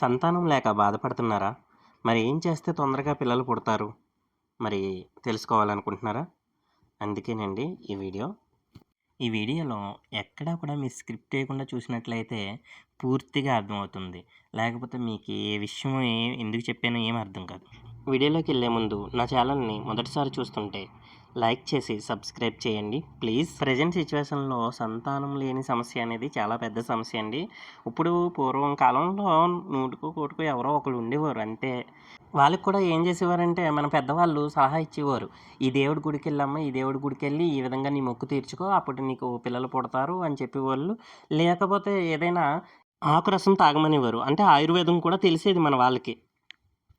సంతానం లేక బాధపడుతున్నారా? మరి ఏం చేస్తే తొందరగా పిల్లలు పుడతారు? మరి తెలుసుకోవాలనుకుంటున్నారా? అందుకేనండి ఈ వీడియో. ఈ వీడియోలో ఎక్కడా కూడా మీ స్క్రిప్ట్ వేయకుండా చూసినట్లయితే పూర్తిగా అర్థమవుతుంది. లేకపోతే మీకు ఏ విషయం ఏ ఎందుకు చెప్పానో ఏం అర్థం కాదు. వీడియోలోకి వెళ్ళే ముందు నా ఛానల్ని మొదటిసారి చూస్తుంటే లైక్ చేసి సబ్స్క్రైబ్ చేయండి ప్లీజ్. ప్రజెంట్ సిచ్యువేషన్లో సంతానం లేని సమస్య అనేది చాలా పెద్ద సమస్య అండి. ఇప్పుడు పూర్వం కాలంలో నూటుకు కోటుకు ఎవరో ఒకరు ఉండేవారు అంతే. వాళ్ళకి కూడా ఏం చేసేవారంటే మన పెద్దవాళ్ళు సలహా ఇచ్చేవారు ఈ దేవుడి గుడికి వెళ్ళమ్మా ఈ దేవుడి గుడికి వెళ్ళి ఈ విధంగా నీ మొక్కు తీర్చుకో అప్పుడు నీకు పిల్లలు పుడతారు అని చెప్పేవాళ్ళు. లేకపోతే ఏదైనా ఆకు రసం తాగమనేవారు అంటే ఆయుర్వేదం కూడా తెలిసేది మన వాళ్ళకి.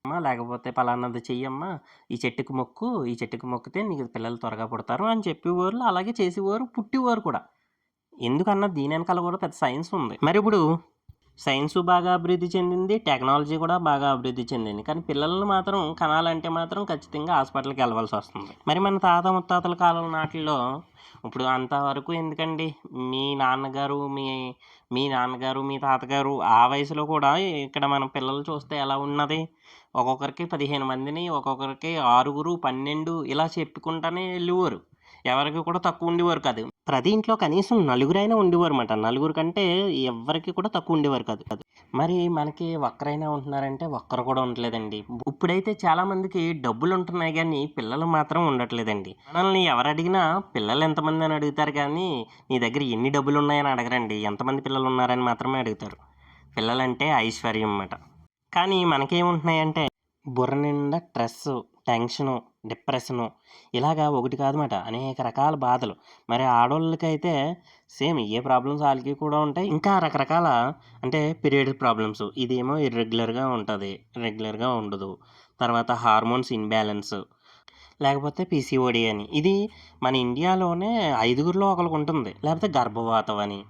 అమ్మా లేకపోతే పలానాది చెయ్యమ్మా ఈ చెట్టుకు మొక్కు ఈ చెట్టుకు మొక్కితే నీకు పిల్లలు త్వరగా పుడతారు అని చెప్పేవారు అలాగే చేసేవారు పుట్టేవారు కూడా. ఎందుకన్నా దీని వెనకాల కూడా పెద్ద సైన్స్ ఉంది. మరి ఇప్పుడు సైన్స్ బాగా అభివృద్ధి చెందింది టెక్నాలజీ కూడా బాగా అభివృద్ధి చెందింది. కానీ పిల్లలను మాత్రం కనాలంటే మాత్రం ఖచ్చితంగా హాస్పిటల్కి వెళ్ళవలసి వస్తుంది. మరి మన తాత ముత్తాతల కాలం నాటిలో ఇప్పుడు అంతవరకు ఎందుకండి? మీ నాన్నగారు మీ మీ నాన్నగారు మీ తాతగారు ఆ వయసులో కూడా ఇక్కడ మన పిల్లలు చూస్తే ఎలా ఉన్నది? ఒక్కొక్కరికి పదిహేను మందిని ఒక్కొక్కరికి ఆరుగురు పన్నెండు ఇలా చెప్పుకుంటానే వెళ్ళేవారు. ఎవరికి కూడా తక్కువ ఉండేవారు కాదు. ప్రతి ఇంట్లో కనీసం నలుగురైనా ఉండేవారు అనమాట నలుగురు కంటే ఎవరికి కూడా తక్కువ ఉండేవారు కాదు. కాదు మరి మనకి ఒక్కరైనా ఉంటున్నారంటే ఒక్కరు కూడా ఉండలేదండి ఇప్పుడైతే చాలా మందికి డబ్బులు ఉంటున్నాయి కానీ పిల్లలు మాత్రం ఉండట్లేదండి. మనల్ని ఎవరు అడిగినా పిల్లలు ఎంతమంది అని అడుగుతారు కానీ నీ దగ్గర ఎన్ని డబ్బులు ఉన్నాయని అడగరండి. ఎంతమంది పిల్లలు ఉన్నారని మాత్రమే అడుగుతారు. పిల్లలంటే ఐశ్వర్యం అన్నమాట కానీ మనకేముంటున్నాయంటే బుర్ర నిండా స్ట్రెస్ టెన్షను డిప్రెషను. ఇలాగా ఒకటి కాదన్నమాట. అనేక రకాల బాధలు. మరి ఆడవాళ్ళకైతే సేమ్ ఏ ప్రాబ్లమ్స్ వాళ్ళకి కూడా ఉంటాయి. ఇంకా రకరకాల అంటే పీరియడ్ ప్రాబ్లమ్స్. ఇదేమో ఇర్రెగ్యులర్గా ఉంటుంది. రెగ్యులర్గా ఉండదు. తర్వాత హార్మోన్స్ ఇన్బ్యాలెన్స్. లేకపోతే పీసీఓడి అని. ఇది మన ఇండియాలోనే ఐదుగురిలో ఒకరికి ఉంటుంది. లేకపోతే గర్భవాతం అని.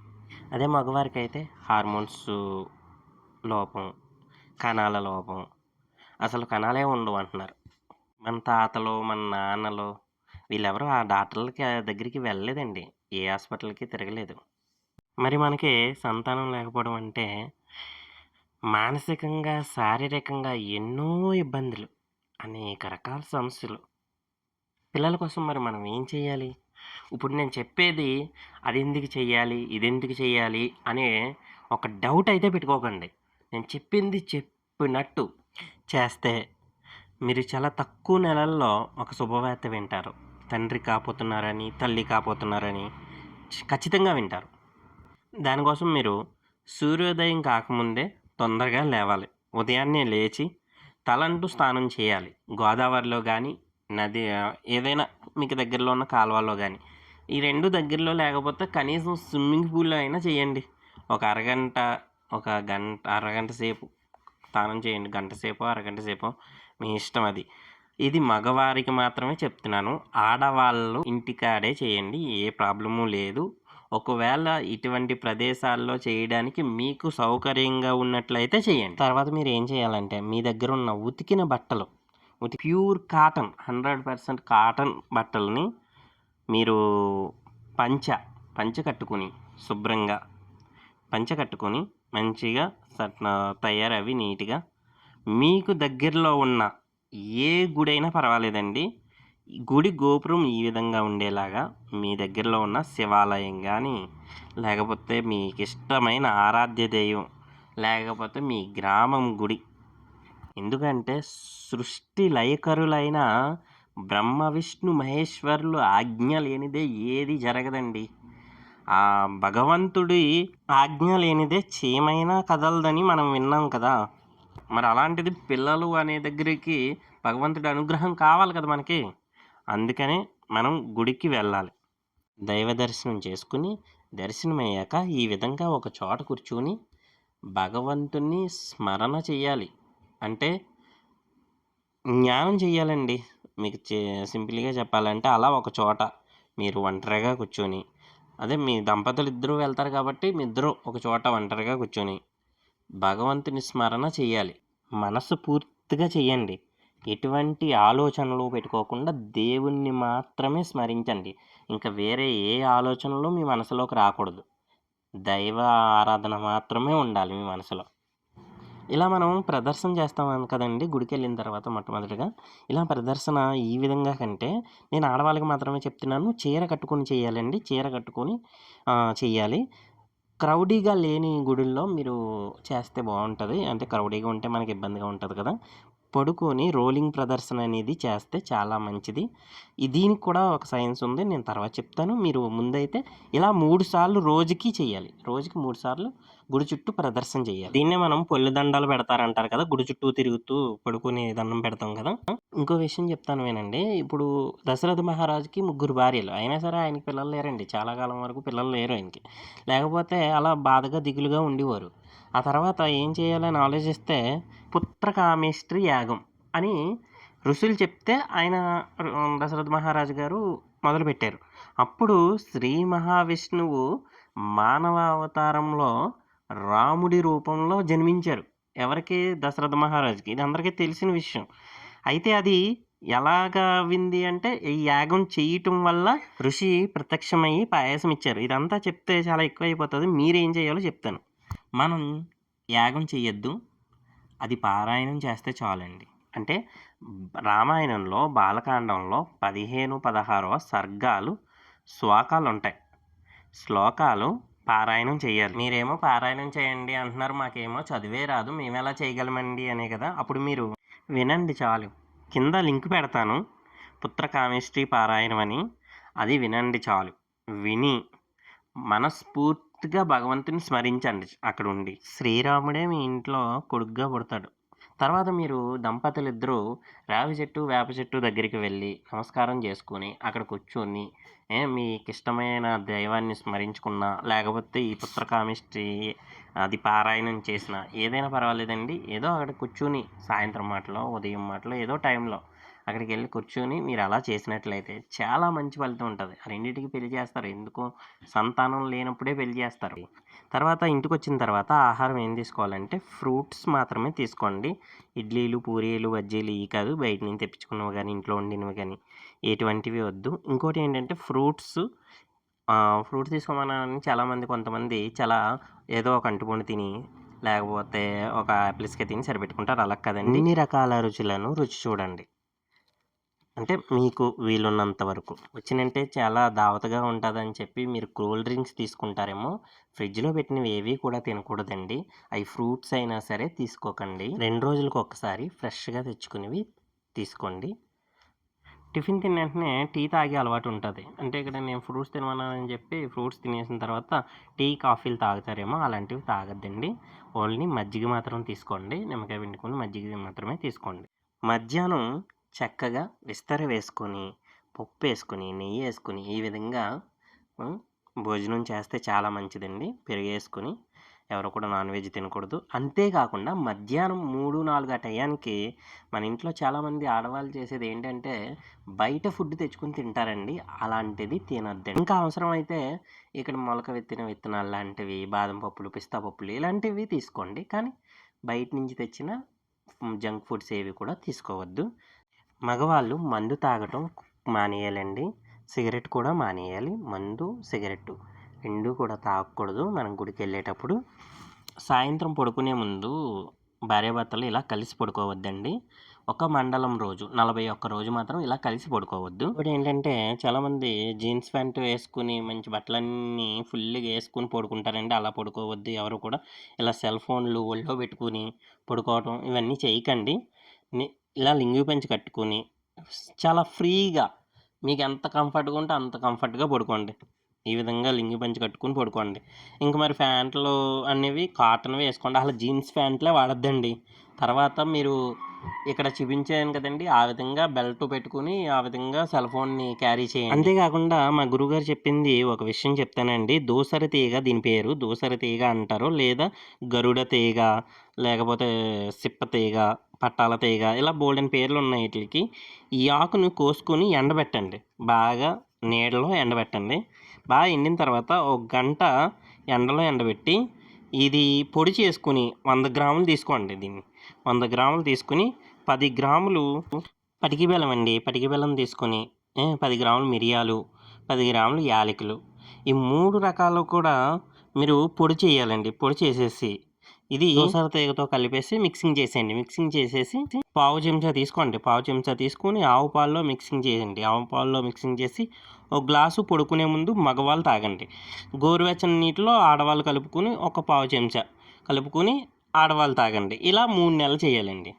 అదే మగవారికి అయితే హార్మోన్స్ లోపం. కణాల లోపం. అసలు కణాలే ఉండవు అంటున్నారు. మన తాతలు మన నాన్నలు వీళ్ళెవరూ ఆ డాక్టర్లకి దగ్గరికి వెళ్ళలేదండి. ఏ హాస్పిటల్కి తిరగలేదు. మరి మనకి సంతానం లేకపోవడం అంటే మానసికంగా శారీరకంగా ఎన్నో ఇబ్బందులు అనేక రకాల సమస్యలు. పిల్లల కోసం మరి మనం ఏం చేయాలి? ఇప్పుడు నేను చెప్పేది అది ఎందుకు చేయాలి ఇది ఎందుకు చేయాలి అనే ఒక డౌట్ అయితే పెట్టుకోకండి. నేను చెప్పింది చెప్పినట్టు చేస్తే మీరు చాలా తక్కువ నెలల్లో ఒక శుభవార్త వింటారు. తండ్రి కాపోతున్నారని తల్లి కాపోతున్నారని ఖచ్చితంగా వింటారు. దానికోసం మీరు సూర్యోదయం కాకముందే తొందరగా లేవాలి. ఉదయాన్నే లేచి తలంటూ స్నానం చేయాలి. గోదావరిలో కానీ నది ఏదైనా మీకు దగ్గరలో ఉన్న కాలువలో కానీ ఈ రెండు దగ్గరలో లేకపోతే కనీసం స్విమ్మింగ్ పూల్లో అయినా చేయండి. ఒక అరగంట ఒక గంట అరగంట సేపు స్నానం చేయండి. గంట సేపు అరగంట సేపు మీ ఇష్టం అది. ఇది మగవారికి మాత్రమే చెప్తున్నాను. ఆడవాళ్ళు ఇంటికాడే చేయండి ఏ ప్రాబ్లము లేదు. ఒకవేళ ఇటువంటి ప్రదేశాల్లో చేయడానికి మీకు సౌకర్యంగా ఉన్నట్లయితే చేయండి. తర్వాత మీరు ఏం చేయాలంటే మీ దగ్గర ఉన్న ఉతికిన బట్టలు ఉతి pure cotton hundred percent cotton బట్టలని మీరు పంచ పంచ కట్టుకుని శుభ్రంగా పంచ కట్టుకొని మంచిగా తయారవి నీట్గా మీకు దగ్గరలో ఉన్న ఏ గుడైనా పర్వాలేదండి. గుడి గోపురం ఈ విధంగా ఉండేలాగా మీ దగ్గరలో ఉన్న శివాలయం కానీ లేకపోతే మీకు ఇష్టమైన ఆరాధ్య దైవం లేకపోతే మీ గ్రామం గుడి. ఎందుకంటే సృష్టి లయకరులైన బ్రహ్మ విష్ణు మహేశ్వరులు ఆజ్ఞ లేనిదే ఏది జరగదండి. ఆ భగవంతుడి ఆజ్ఞ లేనిదే చీమైనా కదలదని మనం విన్నాం కదా. మరి అలాంటిది పిల్లలు అనే దగ్గరికి భగవంతుడి అనుగ్రహం కావాలి కదా మనకి. అందుకనే మనం గుడికి వెళ్ళాలి. దైవ దర్శనం చేసుకుని దర్శనం అయ్యాక ఈ విధంగా ఒక చోట కూర్చుని భగవంతుని స్మరణ చేయాలి అంటే జ్ఞానం చేయాలండి మీకు సింపుల్గా చెప్పాలంటే అలా ఒక చోట మీరు ఒంటరిగా కూర్చొని అదే మీ దంపతులు ఇద్దరు వెళ్తారు కాబట్టి మీ ఇద్దరు ఒక చోట ఒంటరిగా కూర్చొని భగవంతుని స్మరణ చేయాలి మనసు పూర్తిగా చేయండి ఎటువంటి ఆలోచనలు పెట్టుకోకుండా దేవుణ్ణి మాత్రమే స్మరించండి ఇంకా వేరే ఏ ఆలోచనలు మీ మనసులోకి రాకూడదు దైవ ఆరాధన మాత్రమే ఉండాలి మీ మనసులో ఇలా మనం ప్రదర్శన చేస్తాం గుడికి గుడికెళ్ళిన తర్వాత మొట్టమొదటిగా. ఇలా ప్రదర్శన ఈ విధంగా కంటే నేను ఆడవాళ్ళకి మాత్రమే చెప్తున్నాను. చీర కట్టుకొని చేయాలండి. చీర కట్టుకొని చేయాలి క్రౌడీగా లేని గుడుల్లో మీరు చేస్తే బాగుంటుంది అంటే క్రౌడీగా ఉంటే మనకి ఇబ్బందిగా ఉంటుంది కదా! పడుకొని రోలింగ్ ప్రదర్శన అనేది చేస్తే చాలా మంచిది. దీనికి కూడా ఒక సైన్స్ ఉంది. నేను తర్వాత చెప్తాను. మీరు ముందైతే ఇలా మూడు సార్లు రోజుకి చేయాలి రోజుకి మూడు సార్లు గుడి చుట్టూ ప్రదర్శన చేయాలి. దీన్నే మనం పొల్లి దండాలు పెడతారంటారు కదా! గుడి చుట్టూ తిరుగుతూ పడుకునే దండం పెడతాం కదా! ఇంకో విషయం చెప్తాను వినండి. ఇప్పుడు దశరథ మహారాజుకి ముగ్గురు భార్యలు. అయినా సరే ఆయనకి పిల్లలు లేరండి. చాలా కాలం వరకు పిల్లలు లేరు ఆయనకి. లేకపోతే అలా బాధగా, దిగులుగా ఉండేవారు. ఆ తర్వాత ఏం చేయాలని ఆలోచిస్తే పుత్రకామేష్టి యాగం అని ఋషులు చెప్తే ఆయన దశరథ మహారాజు గారు మొదలుపెట్టారు. అప్పుడు శ్రీ మహావిష్ణువు మానవ అవతారంలో రాముడి రూపంలో జన్మించారు. ఎవరికి? దశరథ మహారాజుకి. ఇది అందరికీ తెలిసిన విషయం. అయితే అది ఎలాగా అవింది అంటే ఈ యాగం చేయటం వల్ల ఋషి ప్రత్యక్షమై పాయాసం ఇచ్చారు. ఇదంతా చెప్తే చాలా ఎక్కువ అయిపోతుంది మీరేం చేయాలో చెప్తాను. మనం యాగం చేయొద్దు అది పారాయణం చేస్తే చాలండి. అంటే రామాయణంలో బాలకాండంలో 15, 16వ సర్గాలు శ్లోకాలుంటాయి. శ్లోకాలు పారాయణం చేయాలి. మీరేమో పారాయణం చేయండి అంటున్నారు. మాకేమో చదివే రాదు. మేము ఎలా చేయగలమండి అనే కదా! అప్పుడు మీరు వినండి చాలు. కింద లింక్ పెడతాను. పుత్రకామేష్టి పారాయణం అని. అది వినండి చాలు. విని మనస్ఫూర్తిగా భగవంతుని స్మరించండి అక్కడ ఉండి శ్రీరాముడే మీ ఇంట్లో కొడుగ్గా పుడతాడు. తర్వాత మీరు దంపతులిద్దరూ రావి చెట్టు, వేప చెట్టు దగ్గరికి వెళ్ళి నమస్కారం చేసుకొని అక్కడ కూర్చొని ఏ మీకిష్టమైన దైవాన్ని స్మరించుకున్నా లేకపోతే ఈ పుత్రకామేష్టి అది పారాయణం చేసినా ఏదైనా పర్వాలేదండి. ఏదో అక్కడ కూర్చొని సాయంత్రం మాటలో, ఉదయం మాటలో ఏదో టైంలో అక్కడికి వెళ్ళి కూర్చొని మీరు అలా చేసినట్లయితే చాలా మంచి ఫలితం ఉంటుంది ఆ పెళ్ళి చేస్తారు. ఎందుకు? సంతానం లేనప్పుడే పెళ్ళి చేస్తారు. తర్వాత ఇంటికి వచ్చిన తర్వాత ఆహారం ఏం తీసుకోవాలంటే ఫ్రూట్స్ మాత్రమే తీసుకోండి. ఇడ్లీలు, పూరీలు, బజ్జీలు ఇవి కాదు. బయట నుంచి తెప్పించుకున్నవి కానీ ఇంట్లో వండినవి కానీ ఎటువంటివి వద్దు. ఇంకోటి ఏంటంటే ఫ్రూట్స్ ఫ్రూట్స్ తీసుకోమని చాలామంది కొంతమంది చాలా ఏదో ఒక అంటుపండు తిని లేకపోతే ఒక యాపిల్ తిని సరిపెట్టుకుంటారు. అలా కదండి అన్ని రకాల రుచులను రుచి చూడండి. అంటే మీకు వీలున్నంత వరకు. వచ్చినంటే చాలా దావతగా ఉంటుందని చెప్పి మీరు కూల్ డ్రింక్స్ తీసుకుంటారేమో. ఫ్రిడ్జ్‌లో పెట్టినవి ఏవి కూడా తినకూడదండి. అవి ఫ్రూట్స్ అయినా సరే తీసుకోకండి. రెండు రోజులకు ఒకసారి ఫ్రెష్‌గా తెచ్చుకునేవి తీసుకోండి. టిఫిన్ తిన్న వెంటనే టీ తాగే అలవాటు ఉంటుంది అంటే ఇక్కడ నేను ఫ్రూట్స్ తినమన్నానని చెప్పి ఫ్రూట్స్ తినేసిన తర్వాత టీ, కాఫీలు తాగుతారేమో. అలాంటివి తాగద్దండి ఓన్లీ మజ్జిగ మాత్రం తీసుకోండి. నిమ్మకాయ పిండుకొని మజ్జిగ మాత్రమే తీసుకోండి. మధ్యాహ్నం చక్కగా విస్తర వేసుకొని, పప్పు వేసుకొని నెయ్యి వేసుకొని ఈ విధంగా భోజనం చేస్తే చాలా మంచిదండి. పెరుగేసుకొని ఎవరు కూడా నాన్ వెజ్ తినకూడదు. అంతేకాకుండా మధ్యాహ్నం 3, 4 ఆ టయానికి మన ఇంట్లో చాలామంది ఆడవాళ్ళు చేసేది ఏంటంటే బయట ఫుడ్ తెచ్చుకొని తింటారండి. అలాంటిది తినొద్దండి. ఇంకా అవసరమైతే ఇక్కడ మొలక విత్తిన విత్తనాలు లాంటివి, బాదం పప్పులు, పిస్తా పప్పులు ఇలాంటివి తీసుకోండి. కానీ బయట నుంచి తెచ్చిన జంక్ ఫుడ్స్ ఏవి కూడా తీసుకోవద్దు. మగవాళ్ళు మందు తాగటం మానేయాలండి. సిగరెట్ కూడా మానేయాలి. మందు, సిగరెట్టు రెండు కూడా తాగకూడదు మనం గుడికెళ్ళేటప్పుడు. సాయంత్రం పడుకునే ముందు భార్యాభర్తలు ఇలా కలిసి పడుకోవద్దండి. ఒక మండలం రోజు 41 రోజు మాత్రం ఇలా కలిసి పడుకోవద్దు. ఇప్పుడు ఏంటంటే చాలామంది జీన్స్ ప్యాంట్ వేసుకొని మంచి బట్టలన్నీ ఫుల్లుగా వేసుకుని పడుకుంటారండి. అలా పడుకోవద్దు. ఎవరు కూడా ఇలా సెల్ ఫోన్‌లు ఒళ్ళో పెట్టుకొని పడుకోవటం ఇవన్నీ చేయకండి. ఇలా లింగి పెంచి కట్టుకొని చాలా ఫ్రీగా మీకు ఎంత కంఫర్ట్‌గా ఉంటే అంత కంఫర్ట్‌గా పడుకోండి. ఈ విధంగా లింగి పంచి కట్టుకొని పడుకోండి. ఇంక మరి ప్యాంట్లు అనేవి కాటన్ వేసుకోండి అసలు జీన్స్ ప్యాంట్లే వాడద్దండి తర్వాత మీరు ఇక్కడ చూపించాను కదండీ! ఆ విధంగా బెల్ట్ పెట్టుకొని ఆ విధంగా సెల్ ఫోన్‌ని క్యారీ చేయండి. అంతేకాకుండా మా గురుగారు చెప్పింది ఒక విషయం చెప్తానండి. దూసర తీగ దీని పేరు. దూసర తీగ అంటారు. లేదా గరుడ తీగ లేకపోతే సిప్ప తీగ, పట్టాల తీగ ఇలా బోల్డెన్ పేర్లు ఉన్నాయి వీటికి ఈ ఆకును కోసుకొని ఎండబెట్టండి. బాగా నీడలో ఎండబెట్టండి. బాగా ఎండిన తర్వాత ఒక గంట ఎండలో ఎండబెట్టి ఇది పొడి చేసుకుని వంద గ్రాములు తీసుకోండి దీన్ని. వంద గ్రాములు తీసుకుని పది గ్రాములు పటికి బెల్లం అండి. పటికి బెల్లం తీసుకొని పది గ్రాములు మిరియాలు, పది గ్రాములు యాలకులు ఈ మూడు రకాలు కూడా మీరు పొడి చేయాలండి. పొడి చేసేసి ఇది దోసర తీగతో కలిపేసి మిక్సింగ్ చేసేయండి. మిక్సింగ్ చేసేసి పావు చెంచా తీసుకోండి. పావు చెంచా తీసుకొని ఆవు పాల్లో మిక్సింగ్ చేయండి. ఆవు పాల్లో మిక్సింగ్ చేసి ఒక గ్లాసు పడుకునే ముందు మగవాళ్ళు తాగండి. గోరువెచ్చని నీటిలో ఆడవాళ్ళు కలుపుకొని ఒక పావు చెంచా కలుపుకొని ఆడవాళ్ళు తాగండి. ఇలా మూడు నెలలు చేయాలండి.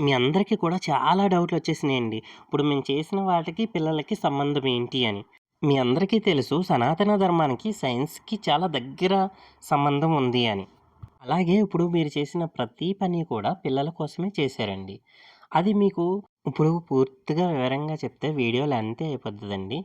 మీ అందరికీ కూడా చాలా డౌట్లు వచ్చేసినాయండి. ఇప్పుడు మేము చేసిన వాటికి పిల్లలకి సంబంధం ఏంటి అని. మీ అందరికీ తెలుసు సనాతన ధర్మానికి సైన్స్కి చాలా దగ్గర సంబంధం ఉంది అని. అలాగే ఇప్పుడు మీరు చేసిన ప్రతి పని కూడా పిల్లల కోసమే చేశారండి. అది మీకు ఇప్పుడు పూర్తిగా వివరంగా చెప్తే వీడియోలు అంతే అయిపోతుందండి.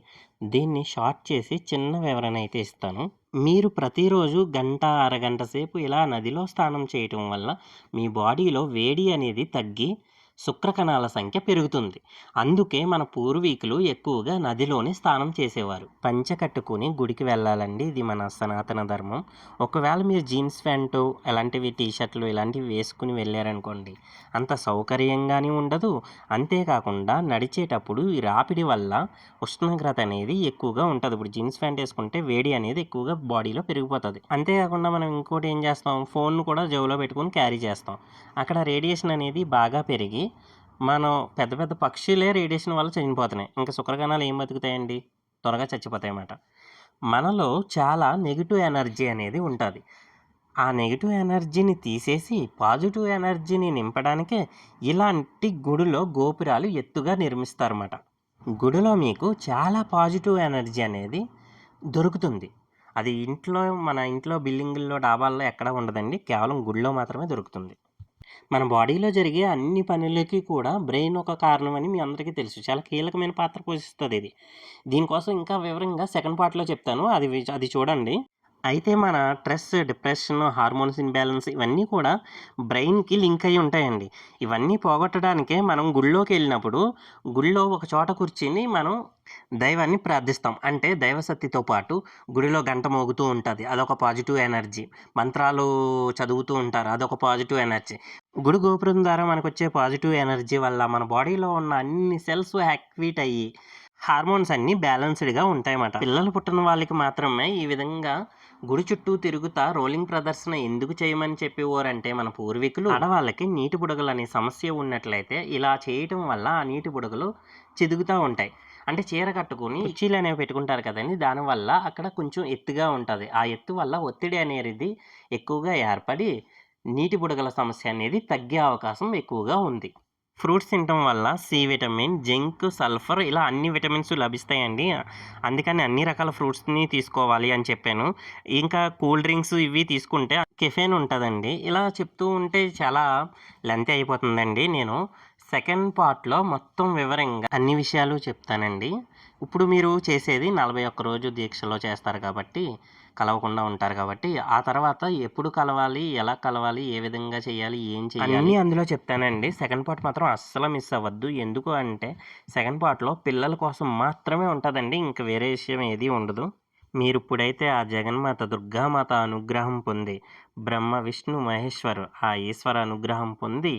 దీన్ని షార్ట్ చేసి చిన్న వివరణ అయితే ఇస్తాను. మీరు ప్రతిరోజు గంట అరగంట సేపు ఇలా నదిలో స్నానం చేయటం వల్ల మీ బాడీలో వేడి అనేది తగ్గి శుక్రకణాల సంఖ్య పెరుగుతుంది. అందుకే మన పూర్వీకులు ఎక్కువగా నదిలోనే స్నానం చేసేవారు. పంచ కట్టుకుని గుడికి వెళ్ళాలండి. ఇది మన సనాతన ధర్మం. ఒకవేళ మీరు జీన్స్ ప్యాంటు అలాంటివి టీ షర్ట్లు ఇలాంటివి వేసుకుని వెళ్ళారనుకోండి అంత సౌకర్యంగానే ఉండదు. అంతేకాకుండా నడిచేటప్పుడు ఈ రాపిడి వల్ల ఉష్ణోగ్రత అనేది ఎక్కువగా ఉంటుంది. ఇప్పుడు జీన్స్ ప్యాంట్ వేసుకుంటే వేడి అనేది ఎక్కువగా బాడీలో పెరిగిపోతుంది. అంతేకాకుండా మనం ఇంకోటి ఏం చేస్తాం? ఫోన్ కూడా జోలో పెట్టుకుని క్యారీ చేస్తాం. అక్కడ రేడియేషన్ అనేది బాగా పెరిగి మనం పెద్ద పెద్ద పక్షులే రేడియేషన్ వల్ల చనిపోతున్నాయి. ఇంకా శుక్రకణాలు ఏం బతుకుతాయండి? త్వరగా చచ్చిపోతాయి అన్నమాట. మనలో చాలా నెగిటివ్ ఎనర్జీ అనేది ఉంటుంది. ఆ నెగిటివ్ ఎనర్జీని తీసేసి పాజిటివ్ ఎనర్జీని నింపడానికే ఇలాంటి గుడిలో గోపురాలు ఎత్తుగా నిర్మిస్తారన్నమాట. గుడిలో మీకు చాలా పాజిటివ్ ఎనర్జీ అనేది దొరుకుతుంది. అది ఇంట్లో మన ఇంట్లో బిల్డింగుల్లో డాబాల్లో ఎక్కడ ఉండదండి. కేవలం గుడిలో మాత్రమే దొరుకుతుంది. మన బాడీలో జరిగే అన్ని పనులకి కూడా బ్రెయిన్ ఒక కారణం అని మీ అందరికీ తెలుసు. చాలా కీలకమైన పాత్ర పోషిస్తుంది ఇది. దీనికోసం ఇంకా వివరంగా సెకండ్ పార్ట్లో చెప్తాను. అది అది చూడండి. అయితే మన స్ట్రెస్ డిప్రెషన్ హార్మోన్స్ ఇన్బ్యాలెన్స్ ఇవన్నీ కూడా బ్రెయిన్కి లింక్ అయి ఉంటాయండి. ఇవన్నీ పోగొట్టడానికే మనం గుళ్ళోకి వెళ్ళినప్పుడు గుళ్ళో ఒక చోట కూర్చుని మనం దైవాన్ని ప్రార్థిస్తాం. అంటే దైవశక్తితో పాటు గుడిలో గంట మోగుతూ ఉంటుంది. అదొక పాజిటివ్ ఎనర్జీ. మంత్రాలు చదువుతూ ఉంటారు. అదొక పాజిటివ్ ఎనర్జీ. గుడి గోపురం ద్వారా మనకు వచ్చే పాజిటివ్ ఎనర్జీ వల్ల మన బాడీలో ఉన్న అన్ని సెల్స్ యాక్టివేట్ అయ్యి హార్మోన్స్ అన్నీ బ్యాలెన్స్డ్గా ఉంటాయన్నమాట. పిల్లలు పుట్టిన వాళ్ళకి మాత్రమే ఈ విధంగా గుడి చుట్టూ తిరుగుతా రోలింగ్ ప్రదర్శన ఎందుకు చేయమని చెప్పేవారంటే మన పూర్వీకులు ఆడవాళ్ళకి నీటి బుడగలు అనే సమస్య ఉన్నట్లయితే ఇలా చేయటం వల్ల ఆ నీటి బుడగలు చెదుగుతూ ఉంటాయి. అంటే చీర కట్టుకుని కుర్చీలు అనేవి పెట్టుకుంటారు కదండి దానివల్ల అక్కడ కొంచెం ఎత్తుగా ఉంటుంది. ఆ ఎత్తు వల్ల ఒత్తిడి అనేది ఎక్కువగా ఏర్పడి నీటి బుడగల సమస్య అనేది తగ్గే అవకాశం ఎక్కువగా ఉంది. ఫ్రూట్స్ తినటం వల్ల సి విటమిన్ జింక్ సల్ఫర్ ఇలా అన్ని విటమిన్స్ లభిస్తాయండి. అందుకని అన్ని రకాల ఫ్రూట్స్ని తీసుకోవాలి అని చెప్పాను. ఇంకా కూల్ డ్రింక్స్ ఇవి తీసుకుంటే కెఫెన్ ఉంటుందండి. ఇలా చెప్తూ ఉంటే చాలా లెంత్ అయిపోతుందండి నేను. సెకండ్ పార్ట్లో మొత్తం వివరంగా అన్ని విషయాలు చెప్తానండి. ఇప్పుడు మీరు చేసేది నలభై ఒక్క రోజు దీక్షలో చేస్తారు కాబట్టి కలవకుండా ఉంటారు కాబట్టి ఆ తర్వాత ఎప్పుడు కలవాలి ఎలా కలవాలి ఏ విధంగా చేయాలి ఏం చేయాలి అన్నీ అందులో చెప్తానండి. సెకండ్ పార్ట్ మాత్రం అస్సలు మిస్ అవ్వద్దు. ఎందుకు అంటే సెకండ్ పార్ట్లో పిల్లల కోసం మాత్రమే ఉంటుందండి. ఇంకా వేరే విషయం ఏది ఉండదు. మీరు ఇప్పుడైతే ఆ జగన్మాత దుర్గామాత అనుగ్రహం పొంది బ్రహ్మ విష్ణు మహేశ్వరు ఆ ఈశ్వర అనుగ్రహం పొంది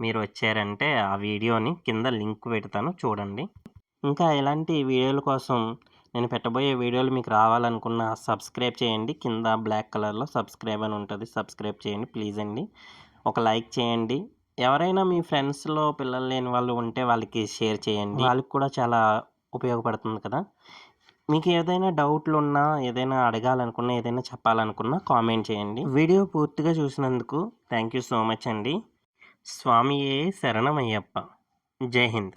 మీరు వచ్చారంటే ఆ వీడియోని కింద లింక్ పెడతాను చూడండి. ఇంకా ఇలాంటి వీడియోల కోసం నేను పెట్టబోయే వీడియోలు మీకు రావాలనుకున్న సబ్స్క్రైబ్ చేయండి. కింద బ్లాక్ కలర్లో సబ్స్క్రైబ్ అని ఉంటుంది. సబ్స్క్రైబ్ చేయండి ప్లీజ్ అండి. ఒక లైక్ చేయండి. ఎవరైనా మీ ఫ్రెండ్స్లో పిల్లలు లేని వాళ్ళు ఉంటే వాళ్ళకి షేర్ చేయండి. వాళ్ళకి కూడా చాలా ఉపయోగపడుతుంది కదా. మీకు ఏదైనా డౌట్లు ఉన్నా ఏదైనా అడగాలనుకున్నా ఏదైనా చెప్పాలనుకున్నా కామెంట్ చేయండి. వీడియో పూర్తిగా చూసినందుకు థ్యాంక్ యూ సో మచ్ అండి. స్వామియే శరణమయ్యప్ప. జై హింద్.